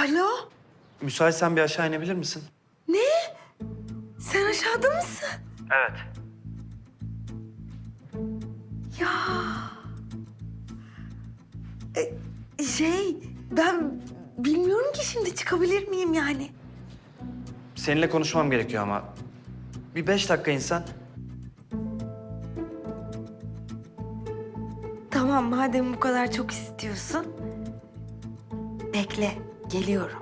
Alo? Müsaitsen bir aşağı inebilir misin? Sen aşağıda mısın? Evet. Ya. E, şey, ben bilmiyorum ki şimdi çıkabilir miyim yani? Seninle konuşmam gerekiyor ama. Bir beş dakika insan. Tamam, madem bu kadar çok istiyorsun. Bekle, geliyorum.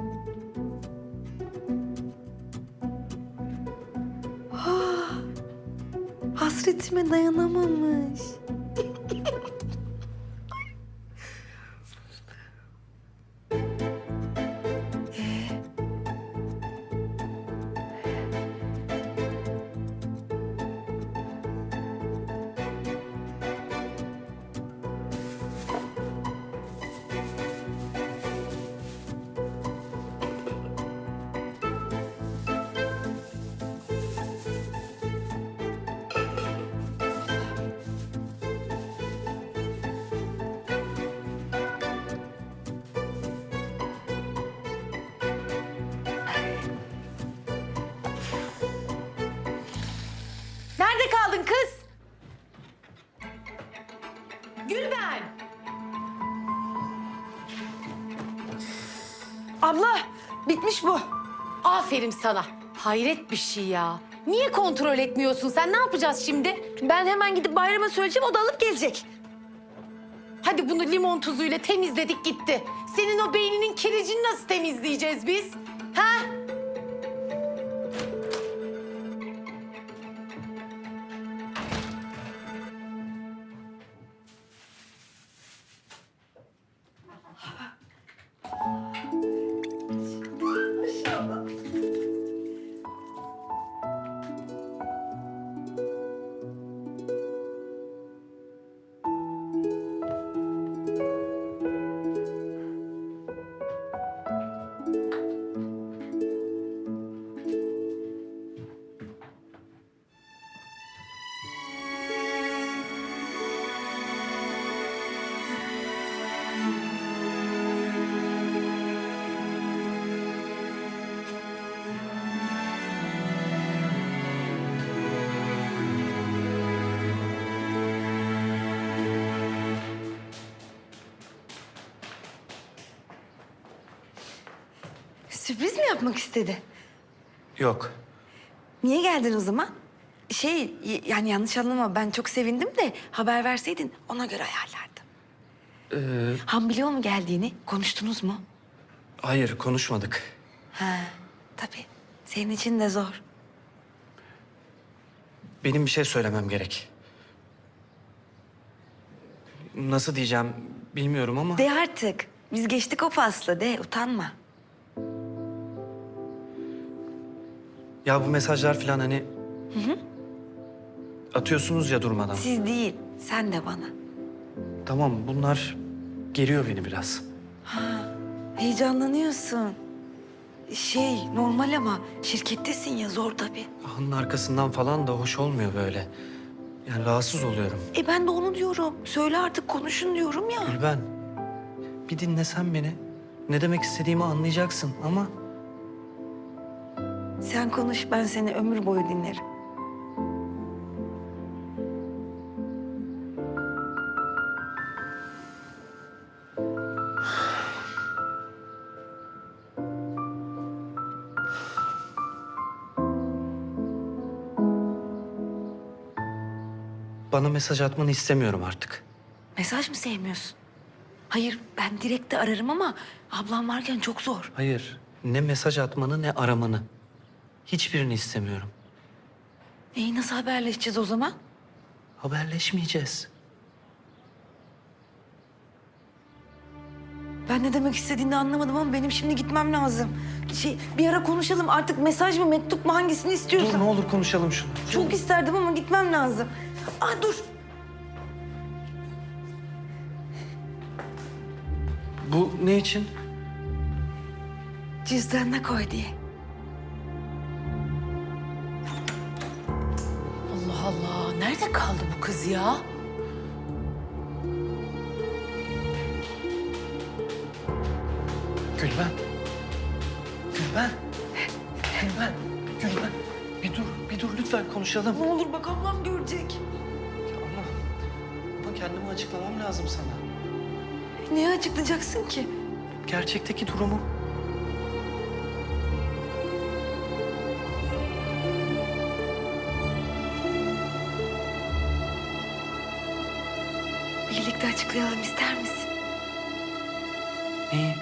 Ah, hasretime dayanamamış. Abla, bitmiş bu. Aferin sana. Hayret bir şey ya. Niye kontrol etmiyorsun sen? Ne yapacağız şimdi? Ben hemen gidip bayrama söyleyeceğim, o da alıp gelecek. Hadi bunu limon tuzuyla temizledik gitti. Senin o beyninin kiricini nasıl temizleyeceğiz biz? Sürpriz mi yapmak istedi? Yok. Niye geldin o zaman? Şey, yani yanlış anlama ben çok sevindim de haber verseydin ona göre ayarlardım. Ee, Han biliyor mu geldiğini? Konuştunuz mu? hayır konuşmadık. Ha, tabii. Senin için de zor. Benim bir şey söylemem gerek. Nasıl diyeceğim bilmiyorum ama... De artık. Biz geçtik o faslı de utanma. Ya bu mesajlar falan hani... Atıyorsunuz ya durmadan. Siz değil, sen de bana. Tamam bunlar geriyor beni biraz. Heyecanlanıyorsun. Şey normal ama şirkettesin ya zor tabii. Hanın arkasından falan da hoş olmuyor böyle. Yani rahatsız oluyorum. E ben de onu diyorum. Söyle artık konuşun diyorum ya. Gülben, bir dinlesen beni. Ne demek istediğimi anlayacaksın ama... Sen konuş ben seni ömür boyu dinlerim. Bana mesaj atmanı istemiyorum artık. Mesaj mı sevmiyorsun? Hayır ben direkt de ararım ama ablam varken çok zor. Hayır, ne mesaj atmanı ne aramanı. Hiçbirini istemiyorum. İyi nasıl haberleşeceğiz o zaman? Haberleşmeyeceğiz. Ben ne demek istediğini anlamadım ama benim şimdi gitmem lazım. Şey bir ara konuşalım artık mesaj mı mektup mu hangisini Dur istiyorsan. ne olur konuşalım şunu. Çok isterdim ama gitmem lazım. Aa dur. Bu ne için? Cüzdanına koy diye. Nerede kaldı bu kız ya? Gülben. Gülben. Gülben. Gülben. Bir dur, bir dur lütfen konuşalım. Ne olur bak ablam görecek. Ya ama, ama kendimi açıklamam lazım sana. Niye açıklayacaksın ki? Gerçekteki durumu. Birlikte açıklayalım ister misin? Neyi?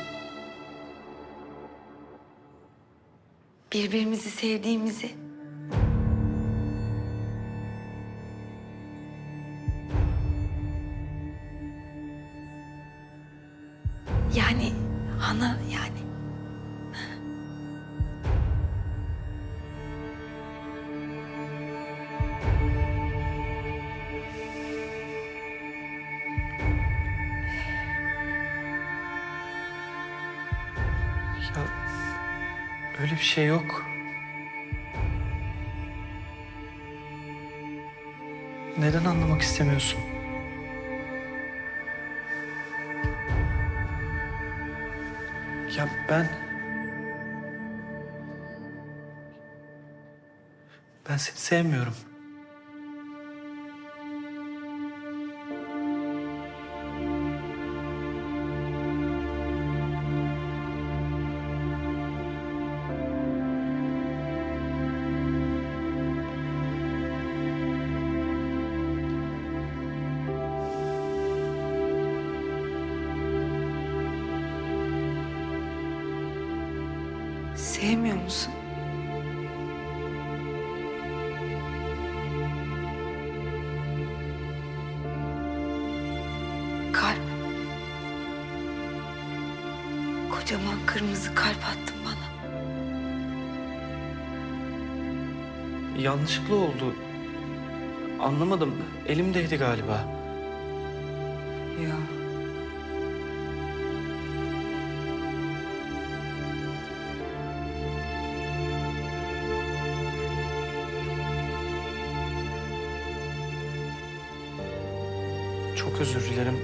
Birbirimizi sevdiğimizi. Yani ana yani. Öyle bir şey yok. Neden anlamak istemiyorsun? Ya ben... Ben seni sevmiyorum. Sevmiyor musun? Kalp. Kocaman kırmızı kalp attın bana. Yanlışlıkla oldu. Anlamadım. Elimdeydi galiba. Ya. Çok özür dilerim.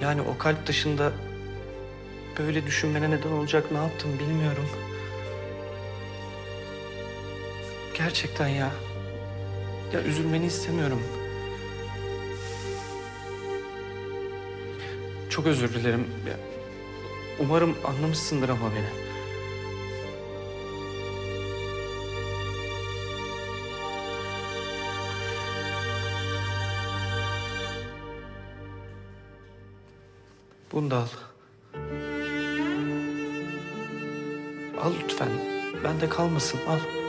Yani o kalp dışında böyle düşünmene neden olacak ne yaptım bilmiyorum. Gerçekten ya. Ya üzülmeni istemiyorum. Çok özür dilerim. Umarım anlamışsındır ama beni. Bunu da al. Al lütfen. Bende kalmasın. Al.